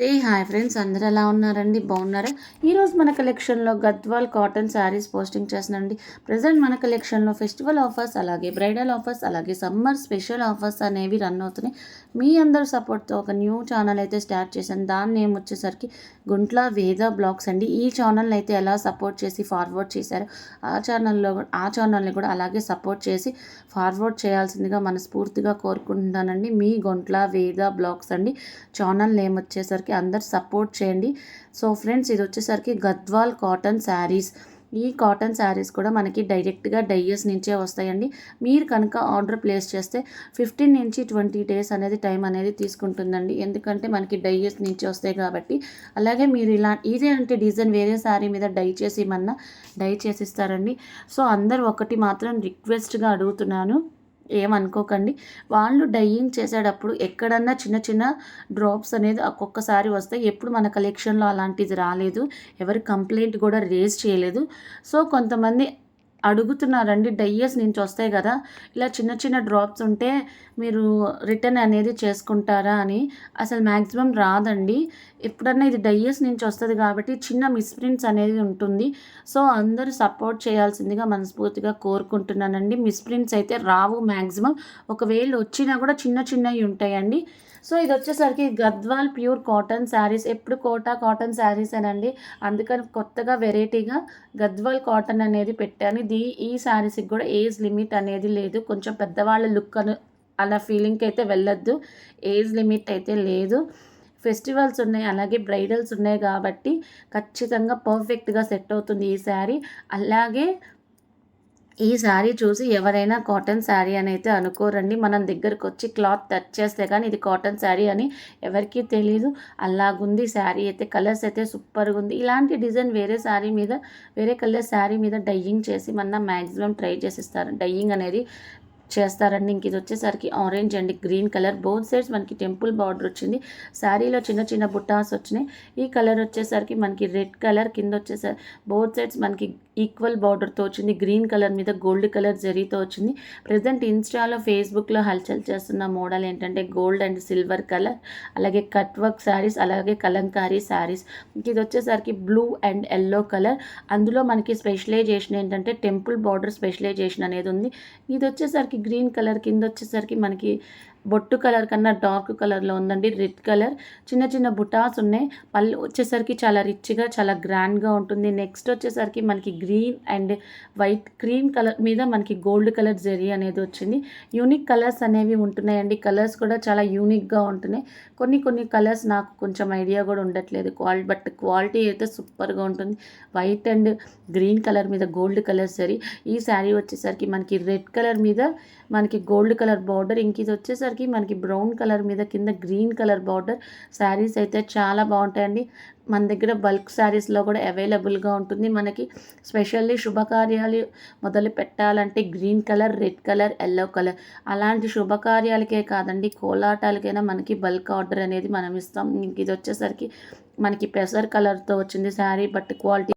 ఏ hi friends అందరు ఎలా ఉన్నారండి? బాగున్నారా? ఈరోజు మన కలెక్షన్లో గద్వాల్ కాటన్ శారీస్ పోస్టింగ్ చేస్తున్నాండి ప్రజెంట్ మన కలెక్షన్లో ఫెస్టివల్ ఆఫర్స్ అలాగే బ్రైడల్ ఆఫర్స్ అలాగే సమ్మర్ స్పెషల్ ఆఫర్స్ అనేవి రన్ అవుతున్నాయి. మీ అందరు సపోర్ట్తో ఒక న్యూ ఛానల్ అయితే స్టార్ట్ చేశాను. దాని నేమ్ వచ్చేసరికి గుంట్ల వేద బ్లాగ్స్ అండి. ఈ ఛానల్ అయితే ఎలా సపోర్ట్ చేసి ఫార్వర్డ్ చేశారు ఆ ఛానల్లో ఆ ఛానల్ని కూడా అలాగే సపోర్ట్ చేసి ఫార్వర్డ్ చేయాల్సిందిగా మనస్ఫూర్తిగా కోరుకుంటున్నానండి. మీ గుంట్ల వేద బ్లాగ్స్ అండి. ఛానల్ నేమ్ వచ్చేసరికి వచ్చేసరికి అందరు సపోర్ట్ చేయండి. సో ఫ్రెండ్స్ ఇది వచ్చేసరికి గద్వాల్ కాటన్ శారీస్. ఈ కాటన్ శారీస్ కూడా మనకి డైరెక్ట్గా డైయర్స్ నుంచే వస్తాయండి. మీరు కనుక ఆర్డర్ ప్లేస్ చేస్తే ఫిఫ్టీన్ నుంచి ట్వంటీ డేస్ అనేది టైం అనేది తీసుకుంటుందండి. ఎందుకంటే మనకి డైయర్స్ నుంచి వస్తాయి కాబట్టి. అలాగే మీరు ఇలా ఇదే అంటే డిజైన్ వేరే శారీ మీద డై చేసి ఇమన్నా డై చేసిస్తారండి సో అందరు ఒకటి మాత్రం రిక్వెస్ట్గా అడుగుతున్నాను. ఏమనుకోకండి. వాళ్ళు డైయింగ్ చేసేటప్పుడు ఎక్కడన్నా చిన్న చిన్న డ్రాప్స్ అనేది ఒక్కొక్కసారి వస్తాయి. ఎప్పుడు మన కలెక్షన్లో అలాంటిది రాలేదు. ఎవరి కంప్లైంట్ కూడా రేజ్ చేయలేదు. సో కొంతమంది అడుగుతున్నారండి డయ్యస్ నుంచి వస్తాయి కదా ఇలా చిన్న చిన్న డ్రాప్స్ ఉంటే మీరు రిటర్న్ అనేది చేసుకుంటారా అని. అసలు మ్యాక్సిమం రాదండి. ఎప్పుడన్నా ఇది డయ్యస్ నుంచి వస్తుంది కాబట్టి చిన్న మిస్ప్రింట్స్ అనేది ఉంటుంది. సో అందరూ సపోర్ట్ చేయాల్సిందిగా మనస్ఫూర్తిగా కోరుకుంటున్నానండి. మిస్ప్రింట్స్ అయితే రావు మ్యాక్సిమం ఒకవేళ వచ్చినా కూడా చిన్న చిన్నవి ఉంటాయండి. సో ఇది వచ్చేసరికి గద్వాల్ ప్యూర్ కాటన్ శారీస్. ఎప్పుడు కోటా కాటన్ శారీస్ అనండి అందుకని కొత్తగా వెరైటీగా గద్వాల్ కాటన్ అనేది పెట్టాను. ఇది ఈ శారీస్కి కూడా ఏజ్ లిమిట్ అనేది లేదు. కొంచెం పెద్దవాళ్ళ లుక్ అని అలా ఫీలింగ్కి అయితే వెళ్ళొద్దు. ఏజ్ లిమిట్ అయితే లేదు. ఫెస్టివల్స్ ఉన్నాయి అలాగే బ్రైడల్స్ ఉన్నాయి కాబట్టి ఖచ్చితంగా పర్ఫెక్ట్గా సెట్ అవుతుంది ఈ శారీ. అలాగే ఈ శారీ చూసి ఎవరైనా కాటన్ శారీ అని అయితే అనుకోరండి. మనం దగ్గరకు వచ్చి క్లాత్ టచ్ చేస్తే కానీ ఇది కాటన్ శారీ అని ఎవరికీ తెలియదు అలాగుంది శారీ అయితే కలర్స్ అయితే సూపర్గా ఉంది ఇలాంటి డిజైన్ వేరే శారీ మీద వేరే కలర్ శారీ మీద డయ్యింగ్ చేసి మన మ్యాక్సిమం ట్రై చేసిస్తారు. డయ్యింగ్ అనేది చేస్తారండి ఇంక ఇది వచ్చేసరికి orange and green colour both sides మనకి టెంపుల్ బార్డర్ వచ్చింది. శారీలో చిన్న చిన్న బుట్టాస్ వచ్చినాయి. ఈ కలర్ వచ్చేసరికి మనకి రెడ్ కలర్ కింద వచ్చేసరికి బోత్ సైడ్స్ మనకి ఈక్వల్ బార్డర్తో వచ్చింది. గ్రీన్ కలర్ మీద గోల్డ్ కలర్ జరీతో వచ్చింది. ప్రజెంట్ ఇన్స్టాలో ఫేస్బుక్లో హల్చల్ చేస్తున్న మోడల్ ఏంటంటే గోల్డ్ అండ్ సిల్వర్ కలర్ అలాగే కట్ వర్క్ శారీస్ అలాగే కలంకారీ శారీస్ ఇది వచ్చేసరికి బ్లూ అండ్ ఎల్లో కలర్ అందులో మనకి స్పెషలైజేషన్ ఏంటంటే టెంపుల్ బార్డర్ స్పెషలైజేషన్ అనేది ఉంది. ఇది వచ్చేసరికి గ్రీన్ కలర్ కింద వచ్చేసరికి మనకి బొట్టు కలర్ కన్నా డార్క్ కలర్లో ఉందండి రెడ్ కలర్. చిన్న చిన్న బుటాస్ ఉన్నాయి. పళ్ళు వచ్చేసరికి చాలా రిచ్గా చాలా గ్రాండ్గా ఉంటుంది. నెక్స్ట్ వచ్చేసరికి మనకి green and white cream colour మీద మనకి గోల్డ్ కలర్ జరీ అనేది వచ్చింది. యూనిక్ కలర్స్ అనేవి ఉంటున్నాయండి. కలర్స్ కూడా చాలా యూనిక్గా ఉంటున్నాయి. కొన్ని కొన్ని కలర్స్ నాకు కొంచెం ఐడియా కూడా ఉండట్లేదు. క్వాలిటీ బట్ క్వాలిటీ అయితే సూపర్గా ఉంటుంది. వైట్ అండ్ గ్రీన్ కలర్ మీద గోల్డ్ కలర్ జరీ ఈ శారీ వచ్చేసరికి మనకి రెడ్ కలర్ మీద మనకి గోల్డ్ కలర్ బార్డర్ ఇంక ఇది వచ్చేసరికి మనకి బ్రౌన్ కలర్ మీద కింద గ్రీన్ కలర్ బార్డర్ శారీస్ అయితే చాలా బాగుంటాయండి. మన దగ్గర బల్క్ శారీస్లో కూడా అవైలబుల్గా ఉంటుంది. మనకి స్పెషల్లీ శుభకార్యాలు మొదలు పెట్టాలంటే green colour red colour yellow colour అలాంటి శుభకార్యాలకే కాదండి. కోలాటాలకైనా మనకి బల్క్ ఆర్డర్ అనేది మనం ఇస్తాం. ఇంక ఇది వచ్చేసరికి మనకి పెసర్ కలర్తో వచ్చింది శారీ బట్ క్వాలిటీ